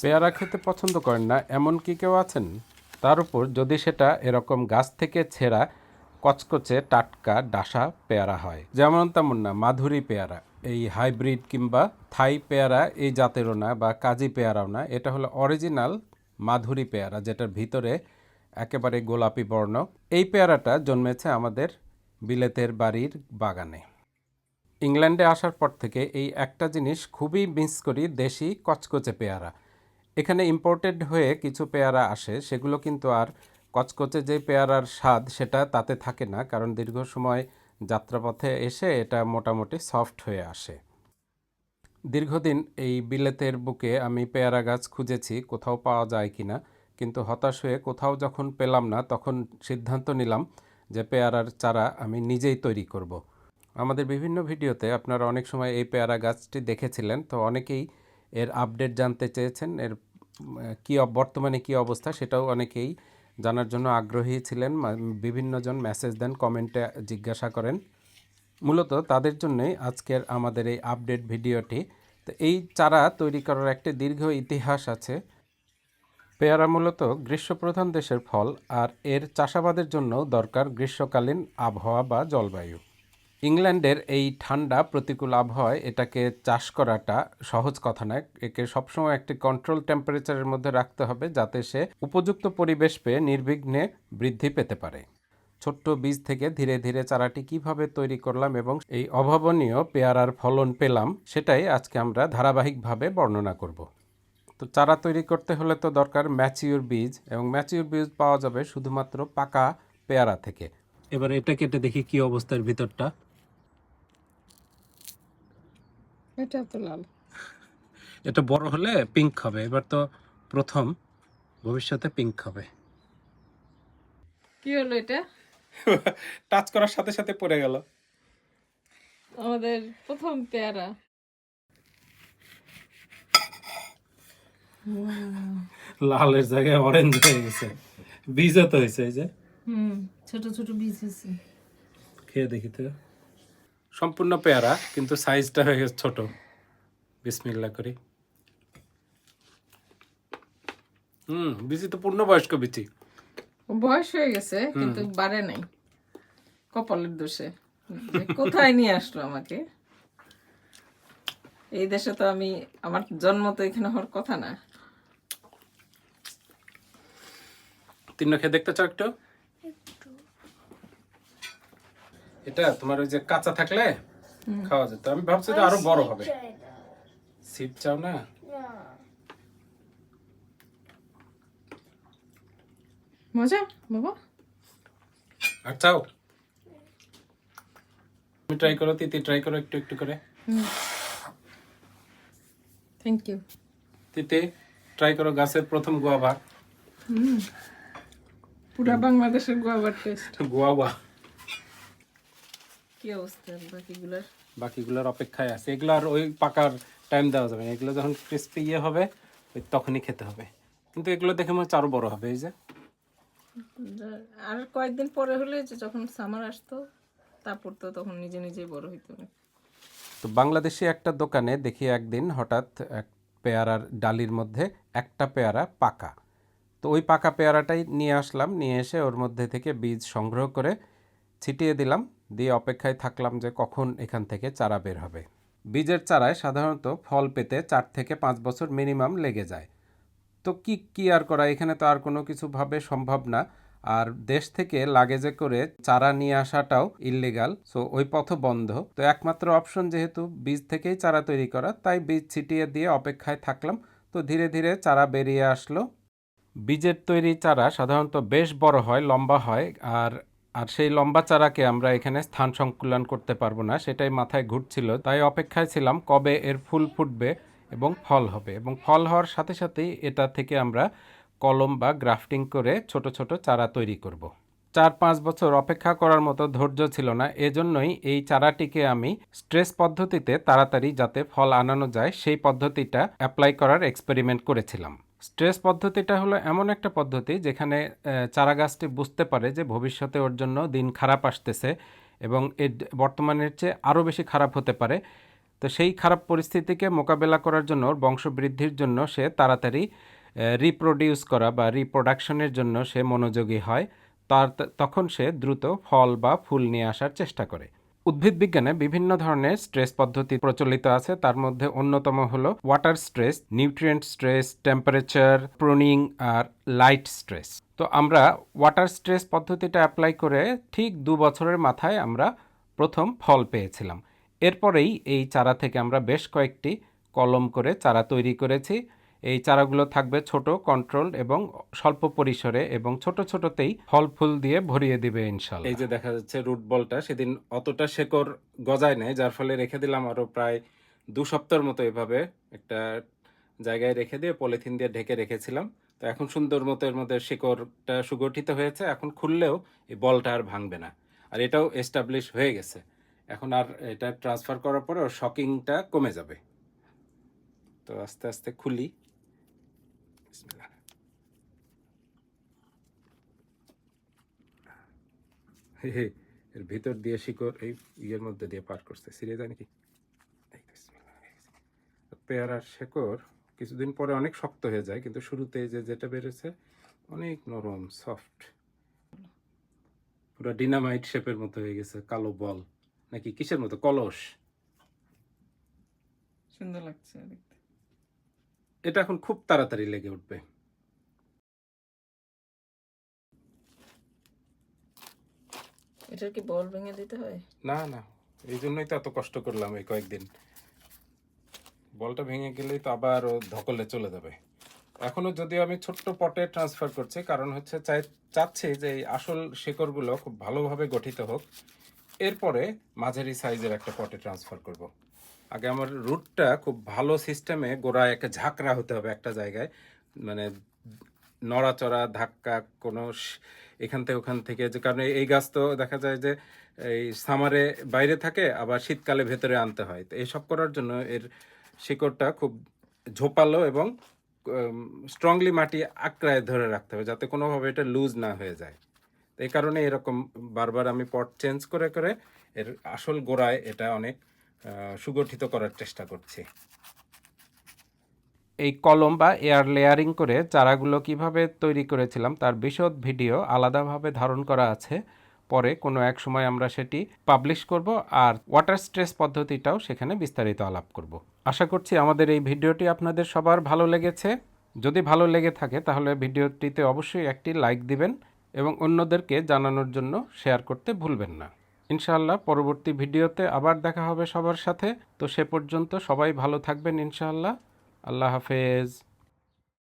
পেয়ারা খেতে পছন্দ করেন না, এমন কি কেউ আছেন? তার উপর যদি সেটা এরকম গাছ থেকে ছেঁড়া কচকচে টাটকা ডাসা পেয়ারা হয়। যেমন তেমন না, মাধুরী পেয়ারা, এই হাইব্রিড কিংবা থাই পেয়ারা, এই জাতেরও না বা কাজী পেয়ারাও না, এটা হলো অরিজিনাল মাধুরী পেয়ারা, যেটার ভিতরে একেবারে গোলাপি বর্ণ। এই পেয়ারাটা জন্মেছে আমাদের বিলেতের বাড়ির বাগানে। ইংল্যান্ডে আসার পর থেকে এই একটা জিনিস খুবই মিস করি, দেশি কচকচে পেয়ারা। এখানে ইম্পোর্টেড হয়ে কিছু পেয়ারা আসে, সেগুলো কিন্তু আর কচকচে যে পেয়ারার স্বাদ সেটা তাতে থাকে না, কারণ দীর্ঘ সময় যাত্রাপথে এসে এটা মোটামুটি সফট হয়ে আসে দীর্ঘদিন এই বিলেতের বুকে আমি পেয়ারা গাছ খুঁজেছি, কোথাও পাওয়া যায় কিনা, কিন্তু হতাশ হয়ে কোথাও যখন পেলাম না, তখন সিদ্ধান্ত নিলাম যে পেয়ারার চারা আমি নিজেই তৈরি করব। আমাদের বিভিন্ন ভিডিওতে আপনারা অনেক সময় এই পেয়ারা গাছটি দেখেছিলেন, তো অনেকেই এর আপডেট জানতে চেয়েছেন, এর কি বর্তমানে কি অবস্থা সেটাও অনেকেই জানার জন্য আগ্রহী ছিলেন। বিভিন্নজন মেসেজ দেন কমেন্টে জিজ্ঞাসা করেন। মূলত তাদের জন্যই আজকের আমাদের এই আপডেট ভিডিওটি। তো এই চারা তৈরি করার একটি দীর্ঘ ইতিহাস আছে। পেয়ারা মূলত গ্রীষ্মপ্রধান দেশের ফল, আর এর চাষাবাদের জন্য দরকার গ্রীষ্মকালীন আবহাওয়া বা জলবায়ু। ইংল্যান্ডের এই ঠান্ডা প্রতিকূল আবহাওয়ায় এটাকে চাষ করাটা সহজ কথা নয়। একে সবসময় একটি কন্ট্রোল টেম্পারেচারের মধ্যে রাখতে হবে যাতে সে উপযুক্ত পরিবেশ পেয়ে নির্বিঘ্নে বৃদ্ধি পেতে পারে। ছোট্ট বীজ থেকে ধীরে ধীরে চারাটি কীভাবে তৈরি করলাম এবং এই অভাবনীয় পেয়ারার ফলন পেলাম, সেটাই আজকে আমরা ধারাবাহিকভাবে বর্ণনা করব। তো চারা তৈরি করতে হলে তো দরকার ম্যাচিউর বীজ এবং ম্যাচিউর বীজ পাওয়া যাবে শুধুমাত্র পাকা পেয়ারা থেকে। এবার এটা কেটে দেখি কি অবস্থার ভিতরটা। এটা তো লাল। এটা বড় হলে পিঙ্ক হবে। এবার তো প্রথম ভবিষ্যতে পিঙ্ক হবে। কি হলো এটা? টাচ করার সাথে সাথে পড়ে গেল। আমাদের প্রথম পেয়ারা। লালের জায়গায় অরেঞ্জ হয়ে গেছে। বীজও তো হয়েছে এই যে। হুম ছোট ছোট বীজ আছে খেয়ে দেখি তো। সম্পূর্ণ পেয়ারা কিন্তু সাইজটা হয়ে গেছে ছোট। বিসমিল্লা করি। হুম বিচি তো পূর্ণবয়স্ক বিচি। বয়স হয়ে গেছে কিন্তু বাড়ে নাই। কপালের দোষে। কোথায় নিয়ে আসলো আমাকে? এই দেশে তো আমি আমার জন্ম তো এখানে হওয়ার কথা না। তিন্ন খেয়ে দেখতে চাও একটু? এটা তোমার ওই যে কাঁচা থাকলে খাওয়া যেত। আমি ভাবছি যে আরও বড় হবে। সিট চাও না? মজা বাবা। আর চাও? তুমি ট্রাই করো তিতি ট্রাই করো একটু একটু করে। থ্যাংক ইউ তিতি ট্রাই করো গাছের প্রথম গোয়াবা পুরা বাংলাদেশের গোয়াবার টেস্ট গোয়াবা কি অবস্থা? বাকিগুলোর? বাকিগুলোর অপেক্ষায় আছে। এগুলো আর ওই পাকার টাইম দেওয়া যাবে না। এগুলো যখন ক্রিস্পি ইয়ে হবে ওই তখনই খেতে হবে। কিন্তু এগুলো দেখে মনে হচ্ছে আরও বড় হবে এই যে। আর কয়েকদিন পরে হলে যে যখন সামার আসতো তারপর তো তখন নিজে নিজেই বড় হইতো তো বাংলাদেশি একটা দোকানে দেখি একদিন হঠাৎ এক পেয়ারার ডালির মধ্যে একটা পেয়ারা পাকা। তো ওই পাকা পেয়ারাটাই নিয়ে আসলাম নিয়ে এসে ওর মধ্যে থেকে বীজ সংগ্রহ করে ছিটিয়ে দিলাম। দিয়ে অপেক্ষায় থাকলাম যে কখন এখান থেকে চারা বের হবে। বীজের চারায় সাধারণত ফল পেতে চার থেকে পাঁচ বছর মিনিমাম লেগে যায়। তো কি কি আর করা? এখানে তো আর কোনো কিছু ভাবে সম্ভব না। আর দেশ থেকে লাগেজে করে চারা নিয়ে আসাটাও ইল্লিগাল সো ওই পথ বন্ধ। তো একমাত্র অপশন যেহেতু বীজ থেকেই চারা তৈরি করা, তাই বীজ ছিটিয়ে দিয়ে অপেক্ষায় থাকলাম। তো ধীরে ধীরে চারা বেরিয়ে আসলো। বীজের তৈরি চারা সাধারণত বেশ বড় হয়, লম্বা হয়, আর আর সেই লম্বা চারাকে আমরা এখানে স্থান সংকুলন করতে পারব না, সেটাই মাথায় ঘুরছিল। তাই অপেক্ষায় ছিলাম কবে এর ফুল ফুটবে এবং ফল হবে। এবং ফল হওয়ার সাথে সাথেই এটা থেকে আমরা কলম বা গ্রাফটিং করে ছোট ছোট চারা তৈরি করব। চার পাঁচ বছর অপেক্ষা করার মতো ধৈর্য ছিল না। এজন্যই এই চারাটিকে আমি স্ট্রেস পদ্ধতিতে তাড়াতাড়ি যাতে ফল আনানো যায়, সেই পদ্ধতিটা অ্যাপ্লাই করার এক্সপেরিমেন্ট করেছিলাম। স্ট্রেস পদ্ধতিটা হলো এমন একটা পদ্ধতি যেখানে চারা গাছটি বুঝতে পারে যে ভবিষ্যতে ওর জন্য দিন খারাপ আসতেছে এবং এর বর্তমানের চেয়ে আরও বেশি খারাপ হতে পারে। তো সেই খারাপ পরিস্থিতিকে মোকাবেলা করার জন্য বংশবৃদ্ধির জন্য সে তাড়াতাড়ি রিপ্রোডিউস করা বা রিপ্রোডাকশনের জন্য সে মনোযোগী হয়। তার তখন সে দ্রুত ফল বা ফুল নিয়ে আসার চেষ্টা করে। উদ্ভিদ বিজ্ঞানে বিভিন্ন ধরনের স্ট্রেস পদ্ধতি প্রচলিত আছে। তার মধ্যে অন্যতম হলো water stress, nutrient stress, temperature, pruning আর লাইট স্ট্রেস। তো আমরা ওয়াটার স্ট্রেস পদ্ধতিটা অ্যাপ্লাই করে ঠিক দু বছরের মাথায় আমরা প্রথম ফল পেয়েছিলাম। এরপরেই এই চারা থেকে আমরা বেশ কয়েকটি কলম করে চারা তৈরি করেছি। এই চারাগুলো থাকবে ছোট কন্ট্রোল এবং স্বল্প পরিসরে এবং ছোট ছোটতেই ফল ফুল দিয়ে ভরিয়ে দিবে ইনশাল্লাহ এই যে দেখা যাচ্ছে রুট বলটা সেদিন অতটা শেকড় গজায় নাই, যার ফলে রেখে দিলাম আরও প্রায় দু সপ্তাহের মতো এভাবে একটা জায়গায় রেখে দিয়ে পলিথিন দিয়ে ঢেকে রেখেছিলাম। তো এখন সুন্দর মতো এর মধ্যে শিকড়টা সুগঠিত হয়েছে, এখন খুললেও এই বলটা আর ভাঙবে না। আর এটাও এস্টাবলিশ হয়ে গেছে। এখন আর এটা ট্রান্সফার করার পরে ওর শকিংটা কমে যাবে। তো আস্তে আস্তে খুলি। বিসমিল্লাহ। এর ভিতর দিয়ে শিকড় এই ইয়ের মধ্যে দিয়ে পার করছে বিসমিল্লাহ, এই যে। পেয়ারার শেকড় কিছুদিন পরে অনেক শক্ত হয়ে যায় কিন্তু শুরুতে যে যেটা বেরোছে অনেক নরম সফট পুরো ডিনামাইট শেপের মতো হয়ে গেছে কালো বল। নাকি কিসের মতো? কলস। সুন্দর লাগছে দেখতে। এটা এখন খুব তাড়াতাড়ি লেগে উঠবে। এটার কি বল ভেঙে দিতে হয়? না না এই জন্যই তো এত কষ্ট করলাম এই কয়েকদিন। বলটা ভেঙে গেলেই তো আবার ধকলে চলে যাবে। এখনও যদিও আমি ছোট্ট পটে ট্রান্সফার করছি কারণ হচ্ছে চাই চাচ্ছি যে এই আসল শেকড়গুলো খুব ভালোভাবে গঠিত হোক। এরপরে মাঝারি সাইজের একটা পটে ট্রান্সফার করব। আগে আমার রুটটা খুব ভালো সিস্টেমে গোড়ায় একটা ঝাঁকড়া হতে হবে একটা জায়গায়। মানে নড়াচড়া, ধাক্কা, কোনো এখান থেকে ওখান থেকে যে, কারণে এই গাছ তো দেখা যায় যে, এই সামারে বাইরে থাকে, আবার শীতকালে ভেতরে আনতে হয়। তো এইসব করার জন্য এর শিকড়টা খুব ঝোপালো এবং স্ট্রংলি মাটি আঁকড়ায় ধরে রাখতে হবে যাতে কোনোভাবে এটা লুজ না হয়ে যায়। তো এই কারণে এরকম বারবার আমি পট চেঞ্জ করে করে এর আসল গোড়ায় এটা অনেক সুগঠিত করার চেষ্টা করছি। এই কলম বা এয়ার লেয়ারিং করে চারাগুলো কীভাবে তৈরি করেছিলাম তার বিশদ ভিডিও আলাদাভাবে ধারণ করা আছে। পরে কোনো এক সময় আমরা সেটি পাবলিশ করব আর ওয়াটার স্ট্রেস পদ্ধতিটাও সেখানে বিস্তারিত আলাপ করব। আশা করছি আমাদের এই ভিডিওটি আপনাদের সবার ভালো লেগেছে। যদি ভালো লেগে থাকে তাহলে ভিডিওটিতে অবশ্যই একটি লাইক দিবেন এবং অন্যদেরকে জানানোর জন্য শেয়ার করতে ভুলবেন না। ইনশাআল্লাহ পরবর্তী ভিডিওতে আবার দেখা হবে সবার সাথে। তো সে পর্যন্ত সবাই ভালো থাকবেন ইনশাআল্লাহ। আল্লাহ হাফেজ।